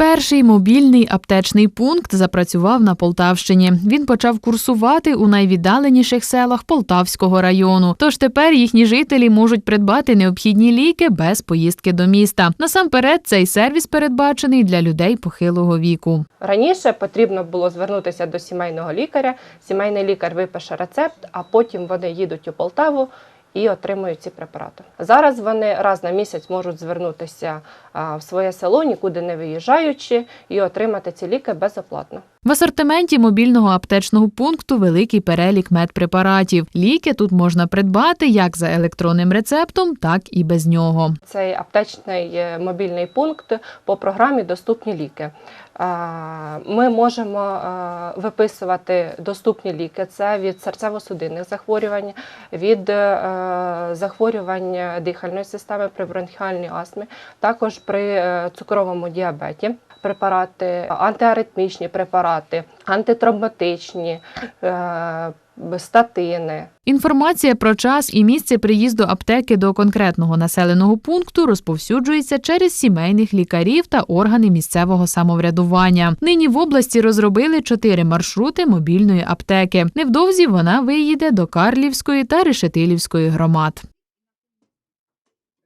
Перший мобільний аптечний пункт запрацював на Полтавщині. Він почав курсувати у найвіддаленіших селах Полтавського району. Тож тепер їхні жителі можуть придбати необхідні ліки без поїздки до міста. Насамперед, цей сервіс передбачений для людей похилого віку. Раніше потрібно було звернутися до сімейного лікаря. Сімейний лікар випише рецепт, а потім вони їдуть у Полтаву і отримують ці препарати. Зараз вони раз на місяць можуть звернутися в своє село, нікуди не виїжджаючи, і отримати ці ліки безоплатно. В асортименті мобільного аптечного пункту великий перелік медпрепаратів. Ліки тут можна придбати як за електронним рецептом, так і без нього. Цей аптечний е, мобільний пункт по програмі Доступні ліки. Ми можемо виписувати доступні ліки. Це від серцево-судинних захворювань, від е, захворювань дихальної системи при бронхіальній астмі, також при е, цукровому діабеті. Препарати, антиаритмічні препарати, антитравматичні, е, статини, Інформація про час і місце приїзду аптеки до конкретного населеного пункту розповсюджується через сімейних лікарів та органи місцевого самоврядування. Нині в області розробили чотири маршрути мобільної аптеки. Невдовзі вона виїде до Карлівської та Решетилівської громад.